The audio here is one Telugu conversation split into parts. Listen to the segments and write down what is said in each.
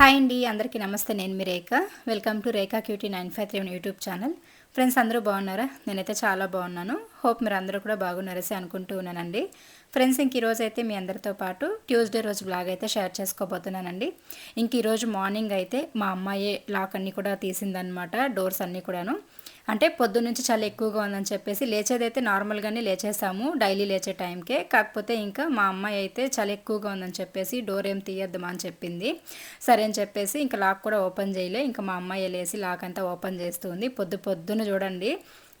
హాయ్ అండి అందరికీ నమస్తే. నేను మీ Rekha. Welcome to Rekha cutie nine five three YouTube channel. Friends అందరూ బాగున్నారా? నేనైతే చాలా బాగున్నాను. హోప్ మీరు అందరూ కూడా బాగున్నారసి అనుకుంటూ ఉన్నానండి. ఫ్రెండ్స్ ఇంక ఈరోజు అయితే మీ అందరితో పాటు ట్యూస్డే రోజు బ్లాగ్ అయితే షేర్ చేసుకోబోతున్నానండి. ఇంక ఈరోజు మార్నింగ్ అయితే మా అమ్మాయి లాక్ అన్నీ కూడా తీసిందనమాట డోర్స్ అన్నీ కూడాను. అంటే పొద్దున్న నుంచి చాలా ఎక్కువగా ఉందని చెప్పేసి లేచేదైతే నార్మల్గానే లేచేసాము డైలీ లేచే టైంకే. కాకపోతే ఇంకా మా అమ్మాయి అయితే చాలా ఎక్కువగా ఉందని చెప్పేసి డోర్ ఏం తీయద్దామా అని చెప్పింది. సరే అని చెప్పేసి ఇంకా లాక్ కూడా ఓపెన్ చేయలే. ఇంకా మా అమ్మాయి లేసి లాక్ అంతా ఓపెన్ చేస్తుంది పొద్దు పొద్దున చూడండి.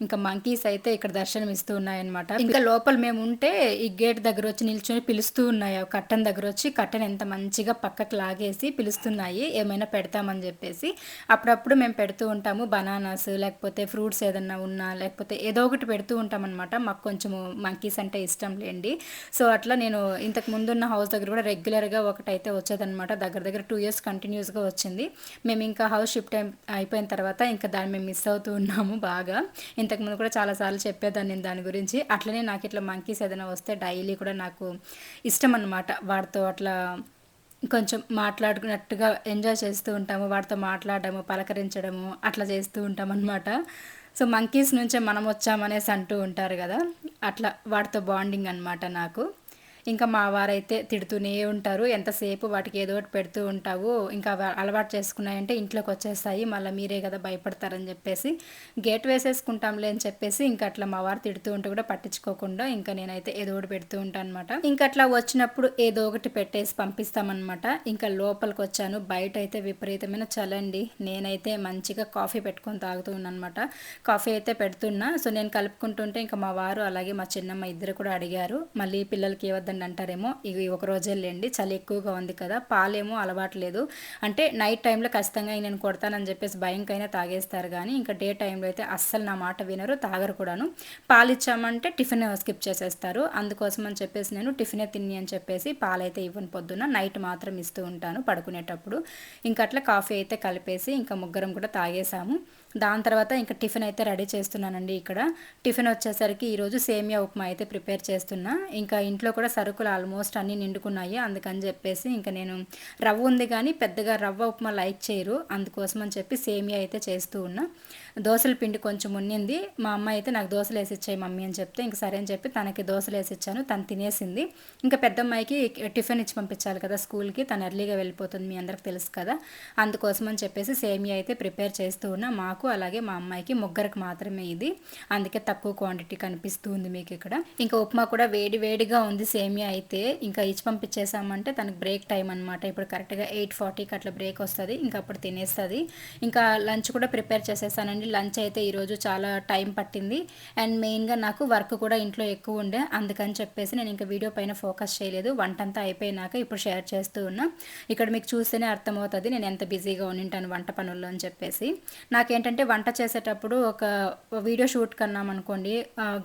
ఇంకా మంకీస్ అయితే ఇక్కడ దర్శనం ఇస్తూ ఉన్నాయన్నమాట. ఇంకా లోపల మేము ఉంటే ఈ గేట్ దగ్గర వచ్చి నిల్చొని పిలుస్తూ ఉన్నాయి. ఆ కట్టన్ దగ్గర వచ్చి కట్టన్ ఎంత మంచిగా పక్కకు లాగేసి పిలుస్తున్నాయి. ఏమైనా పెడతామని చెప్పేసి అప్పుడప్పుడు మేము పెడుతూ ఉంటాము. బనానాస్ లేకపోతే ఫ్రూట్స్ ఏదన్నా ఉన్నా లేకపోతే ఏదో ఒకటి పెడుతూ ఉంటామన్నమాట. మాకు కొంచెము మంకీస్ అంటే ఇష్టం లేండి. సో అట్లా నేను ఇంతకు ముందున్న హౌస్ దగ్గర కూడా రెగ్యులర్గా ఒకటైతే వచ్చేదనమాట దగ్గర దగ్గర టూ ఇయర్స్ కంటిన్యూస్గా వచ్చింది. మేము ఇంకా హౌస్ షిఫ్ట్ అయిపోయిన తర్వాత ఇంకా దాన్ని మేము మిస్ అవుతూ ఉన్నాము బాగా. ఇంతకుముందు కూడా చాలాసార్లు చెప్పేదాన్ని నేను దాని గురించి. అట్లనే నాకు ఇట్లా మంకీస్ ఏదైనా వస్తే డైలీ కూడా నాకు ఇష్టం అనమాట వాటితో అట్లా కొంచెం మాట్లాడుకున్నట్టుగా ఎంజాయ్ చేస్తూ ఉంటాము. వాటితో మాట్లాడము పలకరించడము అట్లా చేస్తూ ఉంటాం అనమాట సో మంకీస్ నుంచే మనం వచ్చామనేసి అంటూ ఉంటారు కదా. అట్లా వాటితో బాండింగ్ అనమాట నాకు. ఇంకా మా వారైతే తిడుతూనే ఉంటారు. ఎంతసేపు వాటికి ఏదో ఒకటి పెడుతూ ఉంటావు. ఇంకా అలవాటు చేసుకున్నాయంటే ఇంట్లోకి వచ్చేస్తాయి మళ్ళీ మీరే కదా భయపడతారని చెప్పేసి గేట్ వేసేసుకుంటాంలే అని చెప్పేసి ఇంకా అట్లా మా వారు తిడుతూ ఉంటే కూడా పట్టించుకోకుండా ఇంకా నేనైతే ఏదో ఒకటి పెడుతూ ఉంటాను అనమాట ఇంకా అట్లా వచ్చినప్పుడు ఏదో ఒకటి పెట్టేసి పంపిస్తామన్నమాట. ఇంకా లోపలికి వచ్చాను బయట అయితే విపరీతమైన చలండి. నేనైతే మంచిగా కాఫీ పెట్టుకొని తాగుతూ అనమాట కాఫీ అయితే పెడుతున్నా. సో నేను కలుపుకుంటుంటే ఇంకా మా వారు అలాగే మా చిన్నమ్మ ఇద్దరు కూడా అడిగారు. మళ్ళీ పిల్లలకి ఏవద్దు వద్దండి అంటారేమో. ఇవి ఒక రోజే లేండి చలి ఎక్కువగా ఉంది కదా పాలేమో అలవాట్లేదు అంటే నైట్ టైంలో ఖచ్చితంగా నేను కొడతానని చెప్పేసి భయంకైనా తాగేస్తారు కానీ ఇంకా డే టైంలో అయితే అస్సలు నా మాట వినరు తాగరు కూడాను. పాలు ఇచ్చామంటే టిఫిన్ స్కిప్ చేసేస్తారు. అందుకోసం అని చెప్పేసి నేను టిఫినే తిని అని చెప్పేసి పాలైతే ఇవ్వని పొద్దున్న. నైట్ మాత్రం ఇస్తూ ఉంటాను పడుకునేటప్పుడు. ఇంకా అట్లా కాఫీ అయితే కలిపేసి ఇంకా ముగ్గురం కూడా తాగేసాము. దాని తర్వాత ఇంకా టిఫిన్ అయితే రెడీ చేస్తున్నానండి ఇక్కడ. టిఫిన్ వచ్చేసరికి ఈరోజు సేమియా ఉప్మా అయితే ప్రిపేర్ చేస్తున్నా. ఇంకా ఇంట్లో కూడా సరుకులు ఆల్మోస్ట్ అన్నీ నిండుకున్నాయి. అందుకని చెప్పేసి ఇంకా నేను రవ్వ ఉంది కానీ పెద్దగా రవ్వ ఉప్మా లైక్ చేయరు. అందుకోసం అని చెప్పి సేమియా అయితే చేస్తూ ఉన్నా. దోశల పిండి కొంచెం ఉన్నింది. మా అమ్మ అయితే నాకు దోశలు వేసి ఇచ్చాయి మమ్మీ అని చెప్తే ఇంక సరే అని చెప్పి తనకి దోశలు వేసి ఇచ్చాను తను తినేసింది. ఇంకా పెద్ద అమ్మాయికి టిఫిన్ ఇచ్చి పంపించాలి కదా స్కూల్కి. తను ఎర్లీగా వెళ్ళిపోతుంది మీ అందరికి తెలుసు కదా. అందుకోసం అని చెప్పేసి సేమియా అయితే ప్రిపేర్ చేస్తూ ఉన్నా మాకు. అలాగే మా అమ్మాయికి ముగ్గురికి మాత్రమే ఇది. అందుకే తక్కువ క్వాంటిటీ కనిపిస్తూ ఉంది మీకు ఇక్కడ. ఇంకా ఉప్మా కూడా వేడి వేడిగా ఉంది సేమియా అయితే. ఇంకా ఇచ్చి పంపించేసామంటే తనకు బ్రేక్ టైం అనమాట ఇప్పుడు కరెక్ట్గా ఎయిట్ ఫార్టీకి అట్లా బ్రేక్ వస్తుంది. ఇంకా అప్పుడు తినేస్తుంది. ఇంకా లంచ్ కూడా ప్రిపేర్ చేసేసానండి. లంచ్ అయితే ఈరోజు చాలా టైం పట్టింది. అండ్ మెయిన్గా నాకు వర్క్ కూడా ఇంట్లో ఎక్కువ ఉండే. అందుకని చెప్పేసి నేను ఇంకా వీడియో పైన ఫోకస్ చేయలేదు. వంట అంతా అయిపోయినాక ఇప్పుడు షేర్ చేస్తూ ఉన్నా. ఇక్కడ మీకు చూస్తేనే అర్థమవుతుంది నేను ఎంత బిజీగా ఉండింటాను వంట పనుల్లో అని చెప్పేసి. నాకేంటంటే వంట చేసేటప్పుడు ఒక వీడియో షూట్ కన్నామనుకోండి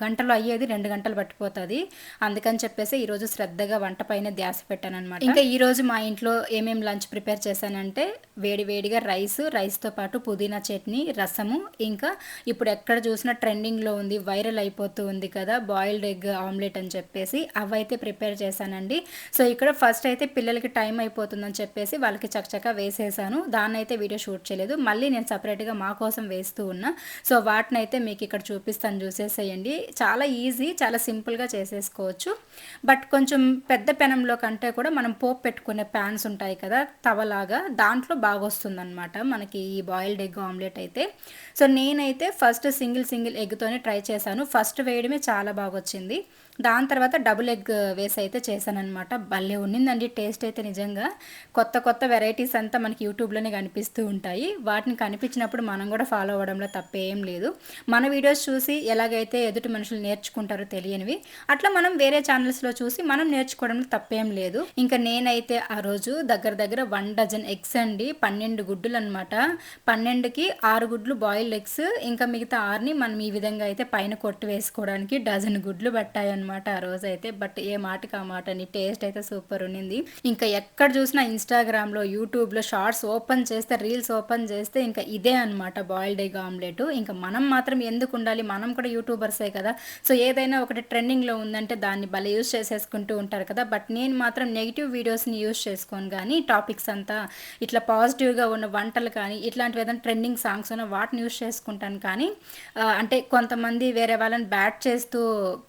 గంటలో అయ్యేది రెండు గంటలు పట్టిపోతుంది. అందుకని చెప్పేసి ఈరోజు శ్రద్ధగా వంట పైన ధ్యాస పెట్టాను అనమాట ఇంకా ఈరోజు మా ఇంట్లో ఏమేమి లంచ్ ప్రిపేర్ చేశానంటే వేడి వేడిగా రైస్ రైస్తో పాటు పుదీనా చట్నీ రసము ఇంకా ఇప్పుడు ఎక్కడ చూసినా ట్రెండింగ్లో ఉంది వైరల్ అయిపోతూ ఉంది కదా బాయిల్డ్ ఎగ్ ఆమ్లెట్ అని చెప్పేసి అవైతే ప్రిపేర్ చేశానండి. సో ఇక్కడ ఫస్ట్ అయితే పిల్లలకి టైం అయిపోతుందని చెప్పేసి వాళ్ళకి చక్కచక్క వేసేసాను. దాన్ని అయితే వీడియో షూట్ చేయలేదు. మళ్ళీ నేను సపరేట్గా మా కోసం వేస్తూ ఉన్నా. సో వాటిని అయితే మీకు ఇక్కడ చూపిస్తాను చూసేసేయండి. చాలా ఈజీ చాలా సింపుల్గా చేసేసుకోవచ్చు. బట్ కొంచెం పెద్ద పెనంలో కంటే కూడా మనం పోపు పెట్టుకునే ప్యాన్స్ ఉంటాయి కదా తవలాగా దాంట్లో బాగా వస్తుందన్నమాట మనకి ఈ బాయిల్డ్ ఎగ్ ఆమ్లెట్ అయితే. సో నేనైతే ఫస్ట్ సింగిల్ సింగిల్ ఎగ్తోనే ట్రై చేశాను. ఫస్ట్ వేయడమే చాలా బాగా వచ్చింది దాని తర్వాత డబుల్ ఎగ్ వేసి అయితే చేశానమాట భలే ఉన్నిందండి టేస్ట్ అయితే నిజంగా. కొత్త కొత్త వెరైటీస్ అంతా మనకి యూట్యూబ్లోనే కనిపిస్తూ ఉంటాయి. వాటిని కనిపించినప్పుడు మనం కూడా ఫాలో అవ్వడంలో తప్పేం లేదు. మన వీడియోస్ చూసి ఎలాగైతే ఎదుటి మనుషులు నేర్చుకుంటారో తెలియనివి అట్లా మనం వేరే ఛానల్స్లో చూసి మనం నేర్చుకోవడంలో తప్పేం లేదు. ఇంకా నేనైతే ఆ రోజు దగ్గర దగ్గర వన్ డజన్ ఎగ్స్ అండి పన్నెండు గుడ్డులు అనమాట పన్నెండుకి ఆరు గుడ్లు బాయిల్డ్ ఎగ్స్ ఇంకా మిగతా ఆరుని మనం ఈ విధంగా అయితే పైన కొట్టి వేసుకోవడానికి డజన్ గుడ్లు పట్టాయన్నమాట. అనమాట ఆ రోజు అయితే బట్ ఏ మాటకి ఆ మాట అని టేస్ట్ అయితే సూపర్ ఉన్నింది. ఇంకా ఎక్కడ చూసినా ఇన్స్టాగ్రామ్లో యూట్యూబ్లో షార్ట్స్ ఓపెన్ చేస్తే రీల్స్ ఓపెన్ చేస్తే ఇంకా ఇదే అనమాట బాయిల్డ్ ఎగ్ ఆమ్లెట్. ఇంకా మనం మాత్రం ఎందుకు ఉండాలి? మనం కూడా యూట్యూబర్సే కదా. సో ఏదైనా ఒకటి ట్రెండింగ్లో ఉందంటే దాన్ని భలే యూస్ చేసేసుకుంటూ ఉంటారు కదా. బట్ నేను మాత్రం నెగిటివ్ వీడియోస్ని యూస్ చేసుకోను కానీ టాపిక్స్ అంతా ఇట్లా పాజిటివ్గా ఉన్న వంటలు కానీ ఇట్లాంటివి ఏదైనా ట్రెండింగ్ సాంగ్స్ ఉన్న వాటిని యూస్ చేసుకుంటాను కానీ అంటే కొంతమంది వేరే వాళ్ళని బ్యాట్ చేస్తూ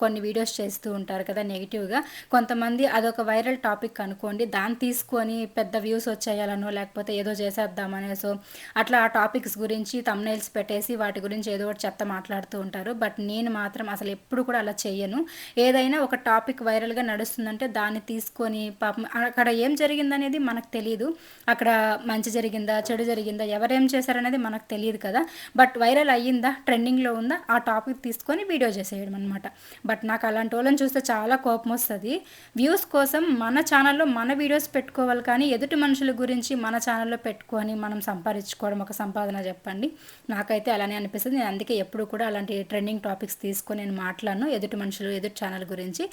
కొన్ని వీడియోస్ చేస్తూ ఉంటారు కదా నెగిటివ్గా కొంతమంది అదొక వైరల్ టాపిక్ అనుకోండి దాన్ని తీసుకొని పెద్ద వ్యూస్ వచ్చేయాలనో లేకపోతే ఏదో చేసేద్దామనేసో అట్లా ఆ టాపిక్స్ గురించి తమ్నైల్స్ పెట్టేసి వాటి గురించి ఏదో ఒకటి చెత్త మాట్లాడుతూ ఉంటారు. బట్ నేను మాత్రం అసలు ఎప్పుడు కూడా అలా చేయను ఏదైనా ఒక టాపిక్ వైరల్గా నడుస్తుందంటే దాన్ని తీసుకొని పాపం అక్కడ ఏం జరిగిందనేది మనకు తెలియదు అక్కడ మంచి జరిగిందా చెడు జరిగిందా ఎవరేం చేశారనేది మనకు తెలియదు కదా. బట్ వైరల్ అయ్యిందా ట్రెండింగ్లో ఉందా ఆ టాపిక్ తీసుకొని వీడియో చేసేయడం అనమాట బట్ నాకు అలాంటి వాళ్ళని చూస్తే చాలా కోపం వస్తుంది. వ్యూస్ కోసం మన ఛానల్లో మన వీడియోస్ పెట్టుకోవాలి కానీ ఎదుటి మనుషుల గురించి మన ఛానల్లో పెట్టుకొని మనం సంపాదించుకోవడం ఒక సంపాదన చెప్పండి. నాకైతే అలానే అనిపిస్తుంది. నేను అందుకే ఎప్పుడు కూడా అలాంటి ట్రెండింగ్ టాపిక్స్ తీసుకొని నేను మాట్లాడను. ఎదుటి మనుషులు ఎదుటి ఛానల్ గురించి.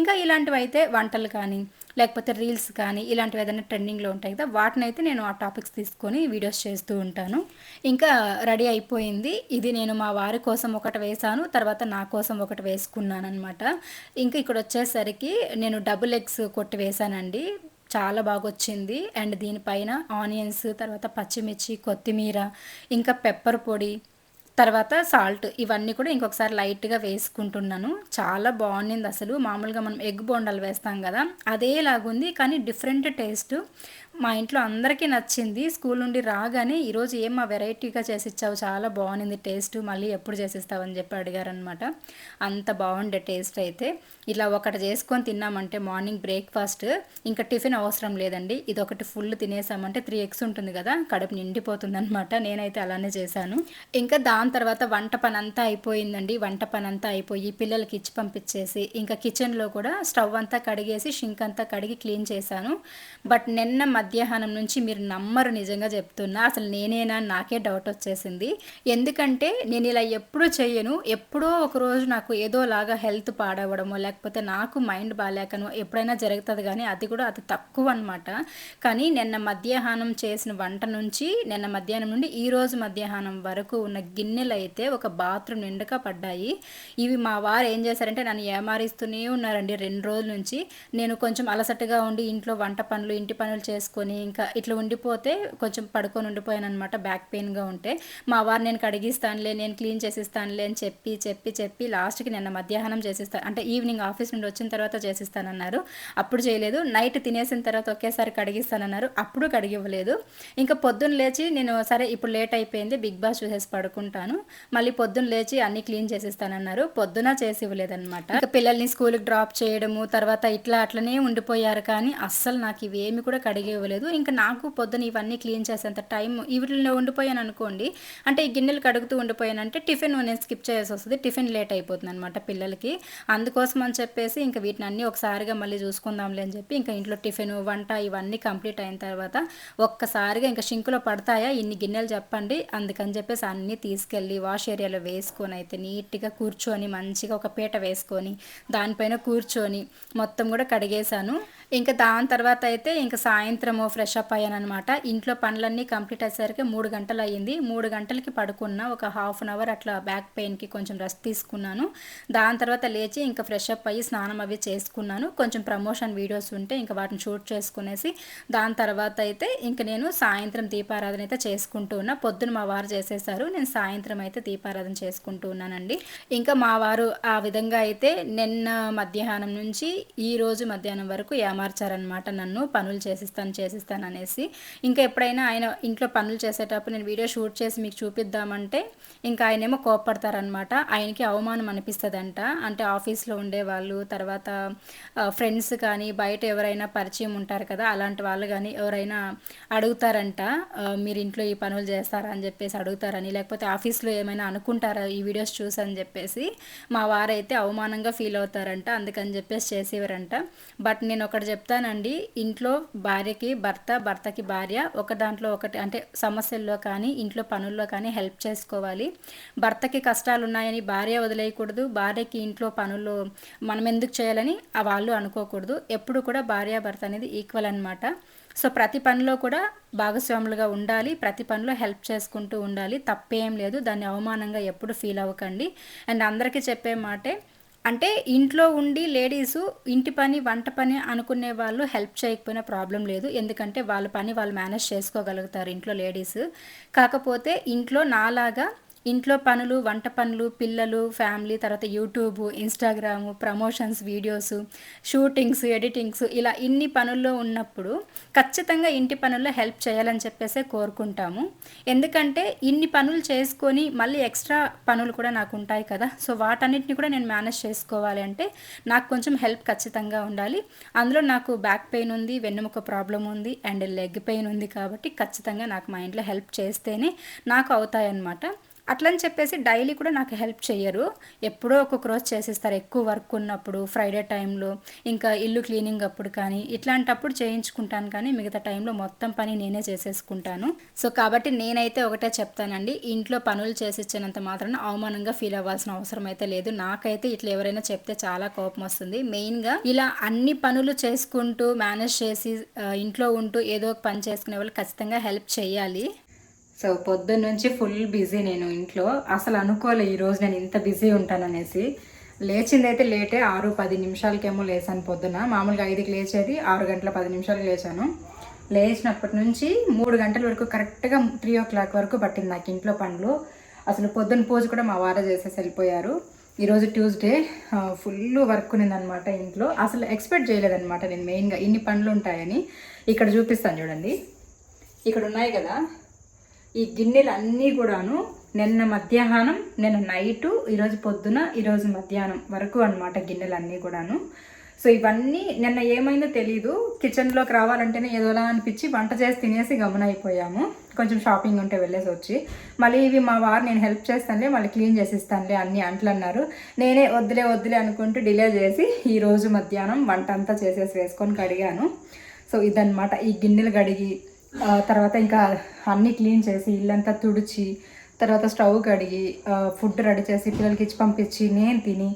ఇంకా ఇలాంటివి అయితే వంటలు కానీ లేకపోతే రీల్స్ కానీ ఇలాంటివి ఏదైనా ట్రెండింగ్లో ఉంటాయి కదా వాటిని అయితే నేను ఆ టాపిక్స్ తీసుకొని వీడియోస్ చేస్తూ ఉంటాను. ఇంకా రెడీ అయిపోయింది. ఇది నేను మా వారి కోసం ఒకటి వేసాను తర్వాత నా కోసం ఒకటి వేసుకున్నాను అనమాట ఇంకా ఇక్కడ వచ్చేసరికి నేను డబుల్ ఎగ్స్ కొట్టి వేసానండి చాలా బాగా వచ్చింది అండ్ దీనిపైన ఆనియన్స్ తర్వాత పచ్చిమిర్చి కొత్తిమీర ఇంకా పెప్పర్ పొడి తర్వాత సాల్ట్ ఇవన్నీ కూడా ఇంకొకసారి లైట్గా వేసుకుంటున్నాను. చాలా బాగుంది అసలు. మామూలుగా మనం ఎగ్ బోండాలు వేస్తాం కదా అదేలాగుంది కానీ డిఫరెంట్ టేస్ట్. మా ఇంట్లో అందరికీ నచ్చింది. స్కూల్ నుండి రాగానే ఈరోజు ఏం మా వెరైటీగా చేసి ఇచ్చావు చాలా బాగుంది టేస్ట్. మళ్ళీ ఎప్పుడు చేసిస్తావని చెప్పి అడిగారనమాట అంత బాగుండే టేస్ట్ అయితే. ఇలా ఒకటి చేసుకొని తిన్నామంటే మార్నింగ్ బ్రేక్ఫాస్ట్. ఇంకా టిఫిన్ అవసరం లేదండి. ఇది ఒకటి ఫుల్ తినేసామంటే త్రీ ఎగ్స్ ఉంటుంది కదా? కడుపు నిండిపోతుంది అనమాట నేనైతే అలానే చేశాను. ఇంకా దాని తర్వాత వంట పని అంతా అయిపోయిందండి. వంట పని అంతా అయిపోయి పిల్లలకి ఇచ్చి పంపించేసి ఇంకా కిచెన్లో కూడా స్టవ్ అంతా కడిగేసి షింక్ అంతా కడిగి క్లీన్ చేశాను. బట్ నిన్న మధ్యాహ్నం నుంచి మీరు నమ్మరు నిజంగా చెప్తున్నా. అసలు నేనేనా నాకే డౌట్ వచ్చేసింది. ఎందుకంటే నేను ఇలా ఎప్పుడూ చెయ్యను ఎప్పుడో ఒక రోజు నాకు ఏదోలాగా హెల్త్ పాడవడమో లేకపోతే నాకు మైండ్ బాగాలేకనో ఎప్పుడైనా జరుగుతుంది కానీ అది కూడా అది తక్కువ అనమాట కానీ నిన్న మధ్యాహ్నం చేసిన వంట నుంచి నిన్న మధ్యాహ్నం నుండి ఈ రోజు మధ్యాహ్నం వరకు ఉన్న గిన్నెలు అయితే ఒక బాత్రూమ్ నిండుగా పడ్డాయి. ఇవి మా వారు ఏం చేశారంటే నన్ను ఏమారిస్తూనే ఉన్నారండి రెండు రోజుల నుంచి. నేను కొంచెం అలసటగా ఉండి ఇంట్లో వంట పనులు ఇంటి పనులు చేసుకుని చేసుకొని ఇంకా ఇట్లా ఉండిపోతే కొంచెం పడుకొని ఉండిపోయాను అనమాట బ్యాక్ పెయిన్గా ఉంటే. మా వారు నేను కడిగిస్తానులే నేను క్లీన్ చేసిస్తానులే అని చెప్పి చెప్పి చెప్పి లాస్ట్కి నిన్న మధ్యాహ్నం చేసిస్తాను అంటే ఈవినింగ్ ఆఫీస్ నుండి వచ్చిన తర్వాత చేసిస్తానన్నారు. అప్పుడు చేయలేదు. నైట్ తినేసిన తర్వాత ఒకేసారి కడిగిస్తానన్నారు. అప్పుడు కడిగివ్వలేదు. ఇంకా పొద్దున్న లేచి నేను సరే ఇప్పుడు లేట్ అయిపోయింది బిగ్ బాస్ చూసేసి పడుకుంటాను. మళ్ళీ పొద్దున్న లేచి అన్ని క్లీన్ చేసిస్తానన్నారు. పొద్దున చేసి ఇవ్వలేదన్నమాట ఇంకా పిల్లల్ని స్కూల్కి డ్రాప్ చేయడము తర్వాత ఇట్లా అట్లనే ఉండిపోయారు కానీ అస్సలు నాకు ఇవేమి కూడా కడిగి ఇవ్వలేదు. ఇంకా నాకు పొద్దున ఇవన్నీ క్లీన్ చేసేంత టైం వీటిలో ఉండిపోయాను అనుకోండి. అంటే ఈ గిన్నెలు కడుగుతూ ఉండిపోయానంటే టిఫిన్ నేను స్కిప్ చేయాల్సి వస్తుంది. టిఫిన్ లేట్ అయిపోతుంది అనమాట పిల్లలకి. అందుకోసం అని చెప్పేసి ఇంకా వీటిని అన్నీ ఒకసారిగా మళ్ళీ చూసుకుందాంలే అని చెప్పి ఇంకా ఇంట్లో టిఫిన్ వంట ఇవన్నీ కంప్లీట్ అయిన తర్వాత ఒక్కసారిగా ఇంకా షింకులో పడతాయా? ఇన్ని గిన్నెలు చెప్పండి. అందుకని చెప్పేసి అన్నీ తీసుకెళ్ళి వాష్ ఏరియాలో వేసుకొని అయితే నీట్గా కూర్చొని మంచిగా ఒక పీట వేసుకొని దానిపైన కూర్చొని మొత్తం కూడా కడిగేశాను. ఇంకా దాని తర్వాత అయితే ఇంకా సాయంత్రము ఫ్రెష్ అప్ అయ్యాను అనమాట ఇంట్లో పనులన్నీ కంప్లీట్ అయ్యేసరికి మూడు గంటలు అయ్యింది మూడు గంటలకి పడుకున్న ఒక హాఫ్ అన్ అవర్ అట్లా బ్యాక్ పెయిన్కి కొంచెం రెస్ట్ తీసుకున్నాను. దాని తర్వాత లేచి ఇంకా ఫ్రెష్ అప్ అయ్యి స్నానం అవి చేసుకున్నాను. కొంచెం ప్రమోషన్ వీడియోస్ ఉంటే ఇంకా వాటిని షూట్ చేసుకునేసి దాని తర్వాత అయితే ఇంకా నేను సాయంత్రం దీపారాధన అయితే చేసుకుంటూ ఉన్నా. పొద్దున మా వారు చేసేసారు. నేను సాయంత్రం అయితే దీపారాధన చేసుకుంటూ ఉన్నానండి. ఇంకా మా వారు ఆ విధంగా అయితే నిన్న మధ్యాహ్నం నుంచి ఈ రోజు మధ్యాహ్నం వరకు ఏమ మార్చారనమాట నన్ను పనులు చేసిస్తాను చేసిస్తాను అనేసి. ఇంకా ఎప్పుడైనా ఆయన ఇంట్లో పనులు చేసేటప్పుడు నేను వీడియో షూట్ చేసి మీకు చూపిద్దామంటే ఇంకా ఆయనేమో కోప్పడతారనమాట ఆయనకి అవమానం అనిపిస్తుందంట. అంటే ఆఫీస్లో ఉండేవాళ్ళు తర్వాత ఫ్రెండ్స్ కానీ బయట ఎవరైనా పరిచయం ఉంటారు కదా అలాంటి వాళ్ళు కానీ ఎవరైనా అడుగుతారంట మీరు ఇంట్లో ఈ పనులు చేస్తారా అని చెప్పేసి అడుగుతారని. లేకపోతే ఆఫీస్లో ఏమైనా అనుకుంటారా ఈ వీడియోస్ చూసని చెప్పేసి. మా వారైతే అవమానంగా ఫీల్ అవుతారంట అందుకని చెప్పేసి చేసేవారంట. బట్ నేను ఒకటి చెప్తానండి. ఇంట్లో భార్యకి భర్త భర్తకి భార్య ఒక దాంట్లో ఒకటి అంటే సమస్యల్లో కానీ ఇంట్లో పనుల్లో కానీ హెల్ప్ చేసుకోవాలి. భర్తకి కష్టాలు ఉన్నాయని భార్య వదిలేయకూడదు. భార్యకి ఇంట్లో పనుల్లో మనం ఎందుకు చేయాలని వాళ్ళు అనుకోకూడదు. ఎప్పుడు కూడా భార్య భర్త అనేది ఈక్వల్ అనమాట సో ప్రతి పనిలో కూడా భాగస్వాములుగా ఉండాలి. ప్రతి పనిలో హెల్ప్ చేసుకుంటూ ఉండాలి. తప్పేం లేదు. దాన్ని అవమానంగా ఎప్పుడు ఫీల్ అవ్వకండి. అండ్ అందరికీ చెప్పే మాటే అంటే ఇంట్లో ఉండి లేడీసు ఇంటి పని వంట పని అనుకునే వాళ్ళు హెల్ప్ చేయకపోయినా ప్రాబ్లం లేదు. ఎందుకంటే వాళ్ళ పని వాళ్ళు మేనేజ్ చేసుకోగలుగుతారు ఇంట్లో లేడీస్. కాకపోతే ఇంట్లో నాలాగా ఇంట్లో పనులు వంట పనులు పిల్లలు ఫ్యామిలీ తర్వాత YouTube Instagram promotions videos shootings editings ఇలా ఇన్ని పనుల్లో ఉన్నప్పుడు ఖచ్చితంగా ఇంటి పనుల్లో హెల్ప్ చేయాలని చెప్పేసే కోరుకుంటాము. ఎందుకంటే ఇన్ని పనులు చేసుకొని మళ్ళీ ఎక్స్ట్రా పనులు కూడా నాకు ఉంటాయి కదా. సో వాటన్నిటిని కూడా నేను మేనేజ్ చేసుకోవాలి అంటే నాకు కొంచెం హెల్ప్ ఖచ్చితంగా ఉండాలి. అందులో నాకు బ్యాక్ పెయిన్ ఉంది వెన్నుముక ప్రాబ్లం ఉంది అండ్ లెగ్ పెయిన్ ఉంది కాబట్టి ఖచ్చితంగా నాకు మా ఇంట్లో హెల్ప్ చేస్తేనే నాకు అవుతాయన్నమాట. అట్లని చెప్పేసి డైలీ కూడా నాకు హెల్ప్ చేయరు ఎప్పుడో ఒక్కొక్క రోజు చేసేస్తారు. ఎక్కువ వర్క్ ఉన్నప్పుడు ఫ్రైడే టైంలో ఇంకా ఇల్లు క్లీనింగ్ అప్పుడు కానీ ఇట్లాంటప్పుడు చేయించుకుంటాను కానీ మిగతా టైంలో మొత్తం పని నేనే చేసేసుకుంటాను. సో కాబట్టి నేనైతే ఒకటే చెప్తానండి. ఇంట్లో పనులు చేసిచ్చినంత మాత్రాన అవమానంగా ఫీల్ అవ్వాల్సిన అవసరం అయితే లేదు. నాకైతే ఇట్లా ఎవరైనా చెప్తే చాలా కోపం వస్తుంది. మెయిన్గా ఇలా అన్ని పనులు చేసుకుంటూ మేనేజ్ చేసి ఇంట్లో ఉంటూ ఏదో ఒక పని చేసుకునే వాళ్ళు ఖచ్చితంగా హెల్ప్ చేయాలి సో పొద్దున్న నుంచి ఫుల్ బిజీ నేను ఇంట్లో. అసలు అనుకోలే ఈరోజు నేను ఇంత బిజీ ఉంటాననేసి. లేచింది అయితే లేటే ఆరు పది నిమిషాలకేమో లేచాను పొద్దున. మామూలుగా ఐదుకి లేచేది ఆరు గంటల పది నిమిషాలకు లేచాను. లేచినప్పటి నుంచి మూడు గంటల వరకు కరెక్ట్గా త్రీ ఓ క్లాక్ వరకు పట్టింది నాకు ఇంట్లో పనులు. అసలు పొద్దున్న పూజ కూడా మా వారే చేసేసి వెళ్ళిపోయారు. ఈరోజు ట్యూస్డే ఫుల్ వర్క్ ఉన్నదనమాట ఇంట్లో. అసలు ఎక్స్పెక్ట్ చేయలేదనమాట నేను మెయిన్గా ఇన్ని పనులు ఉంటాయని. ఇక్కడ చూపిస్తాను చూడండి. ఇక్కడ ఉన్నాయి కదా. ఈ గిన్నెలు అన్నీ కూడాను నిన్న మధ్యాహ్నం నిన్న నైటు ఈరోజు పొద్దున ఈరోజు మధ్యాహ్నం వరకు అనమాట గిన్నెలు అన్నీ కూడాను. సో ఇవన్నీ నిన్న ఏమైందో తెలీదు. కిచెన్లోకి రావాలంటేనే ఏదోలా అనిపించి వంట చేసి తినేసి గమనైపోయాము కొంచెం షాపింగ్ ఉంటే వెళ్ళేసి వచ్చి. మళ్ళీ ఇవి మా వారు నేను హెల్ప్ చేస్తానులే మళ్ళీ క్లీన్ చేసిస్తానులే అన్ని అంట్లు అన్నారు. నేనే వద్దులే వద్దులే అనుకుంటూ డిలే చేసి ఈరోజు మధ్యాహ్నం వంట అంతా చేసేసి వేసుకొని కడిగాను. సో ఇదనమాట ఈ గిన్నెలు కడిగి తర్వాత ఇంకా అన్నీ క్లీన్ చేసి ఇల్లంతా తుడిచి తర్వాత స్టవ్ కడిగి ఫుడ్ రెడీ చేసి పిల్లలకి ఇచ్చి పంపించి నేను తిని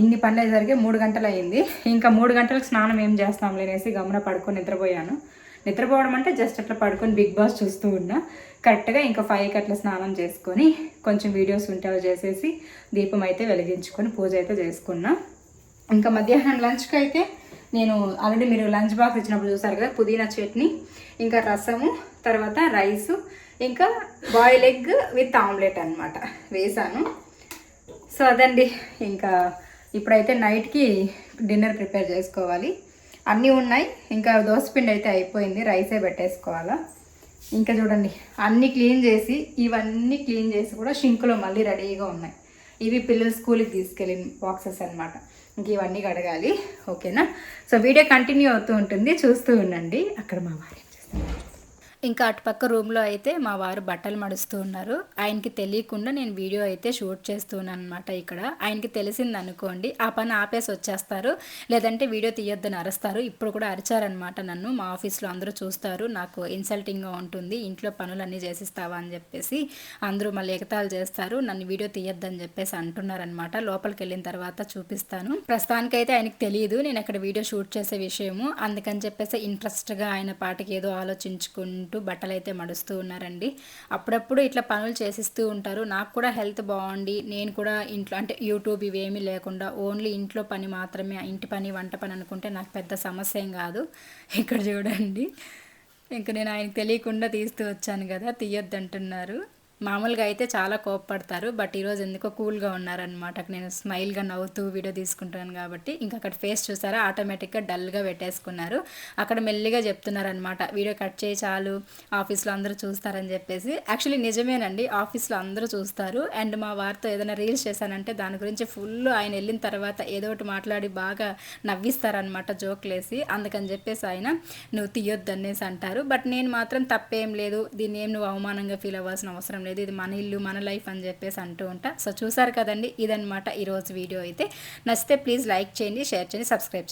ఇన్ని పనులు అయ్యేసరికి మూడు గంటలు అయింది ఇంకా మూడు గంటలకు స్నానం ఏం చేస్తాం లేనేసి గమన పడుకొని నిద్రపోయాను. నిద్రపోవడం అంటే జస్ట్ అట్లా పడుకొని బిగ్ బాస్ చూస్తూ ఉన్నా. కరెక్ట్గా ఇంకా ఫైవ్కి అట్లా స్నానం చేసుకొని కొంచెం వీడియోస్ ఉంటే చేసేసి దీపం అయితే వెలిగించుకొని పూజ అయితే చేసుకున్నా. ఇంకా మధ్యాహ్నం లంచ్కి అయితే నేను ఆల్రెడీ మీరు లంచ్ బాక్స్ ఇచ్చినప్పుడు చూసారు కదా పుదీనా చట్నీ ఇంకా రసము తర్వాత రైసు ఇంకా బాయిల్ ఎగ్ విత్ ఆమ్లెట్ అనమాట వేసాను. సో అదండి. ఇంకా ఇప్పుడైతే నైట్కి డిన్నర్ ప్రిపేర్ చేసుకోవాలి. అన్నీ ఉన్నాయి. ఇంకా దోసపిండి అయితే అయిపోయింది. రైసే పెట్టేసుకోవాలా. ఇంకా చూడండి. అన్నీ క్లీన్ చేసి ఇవన్నీ క్లీన్ చేసి కూడా షింకులో మళ్ళీ రెడీగా ఉన్నాయి. ఇవి పిల్లలు స్కూల్కి తీసుకెళ్ళిన బాక్సెస్ అనమాట ఇంక ఇవన్నీ కడగాలి. ఓకేనా? సో వీడియో కంటిన్యూ అవుతూ ఉంటుంది. చూస్తూ ఉండండి. అక్కడ మా వారి ఇంకా అటుపక్క రూమ్లో అయితే మా వారు బట్టలు మడుస్తూ ఉన్నారు. ఆయనకి తెలియకుండా నేను వీడియో అయితే షూట్ చేస్తున్నాను అనమాట ఇక్కడ. ఆయనకి తెలిసింది అనుకోండి ఆ పని ఆపేసి వచ్చేస్తారు. లేదంటే వీడియో తీయొద్దని అరుస్తారు. ఇప్పుడు కూడా అరిచారనమాట నన్ను. మా ఆఫీస్లో అందరూ చూస్తారు నాకు ఇన్సల్టింగ్గా ఉంటుంది ఇంట్లో పనులన్నీ చేసిస్తావా అని చెప్పేసి అందరూ మళ్ళీ ఎగతాలు చేస్తారు నన్ను వీడియో తీయొద్దని చెప్పేసి అంటున్నారనమాట లోపలికి వెళ్ళిన తర్వాత చూపిస్తాను. ప్రస్తుతానికైతే ఆయనకి తెలియదు నేను అక్కడ వీడియో షూట్ చేసే విషయము. అందుకని చెప్పేసి ఇంట్రెస్ట్గా ఆయన పాటకి ఏదో ఆలోచించుకుంటూ తింటూ బట్టలు అయితే మడుస్తూ ఉన్నారండి. అప్పుడప్పుడు ఇట్లా పనులు చేసిస్తూ ఉంటారు. నాకు కూడా హెల్త్ బాగుండి నేను కూడా ఇంట్లో అంటే యూట్యూబ్ ఇవేమీ లేకుండా ఓన్లీ ఇంట్లో పని మాత్రమే ఇంటి పని వంట పని అనుకుంటే నాకు పెద్ద సమస్య ఏం కాదు. ఇక్కడ చూడండి. ఇంకా నేను ఆయనకు తెలియకుండా తీస్తూ వచ్చాను కదా తీయొద్దంటున్నారు. మామూలుగా అయితే చాలా కోప్పడతారు బట్ ఈరోజు ఎందుకో కూల్గా ఉన్నారనమాట నేను స్మైల్గా నవ్వుతూ వీడియో తీసుకుంటాను కాబట్టి ఇంకా అక్కడ ఫేస్ చూసారా? ఆటోమేటిక్గా డల్గా పెట్టేసుకున్నారు. అక్కడ మెల్లిగా చెప్తున్నారనమాట వీడియో కట్ చేయి చాలు ఆఫీస్లో అందరూ చూస్తారని చెప్పేసి. యాక్చువల్లీ నిజమేనండి ఆఫీస్లో అందరూ చూస్తారు. అండ్ మా వారితో ఏదైనా రీల్స్ చేశానంటే దాని గురించి ఫుల్ ఆయన వెళ్ళిన తర్వాత ఏదో ఒకటి మాట్లాడి బాగా నవ్విస్తారనమాట జోక్లేసి. అందుకని చెప్పేసి ఆయన నువ్వు తీయొద్దు అనేసి అంటారు. బట్ నేను మాత్రం తప్పేం లేదు దీన్ని ఏం నువ్వు అవమానంగా ఫీల్ అవ్వాల్సిన అవసరం లేదు ఇది మన ఇల్లు మన లైఫ్ అని చెప్పేసి అంటూ ఉంటా. సో చూసారు కదండి ఇదనమాట ఈరోజు వీడియో అయితే. నచ్చితే ప్లీజ్ లైక్ చేయండి షేర్ చేయండి సబ్స్క్రైబ్ చేయండి.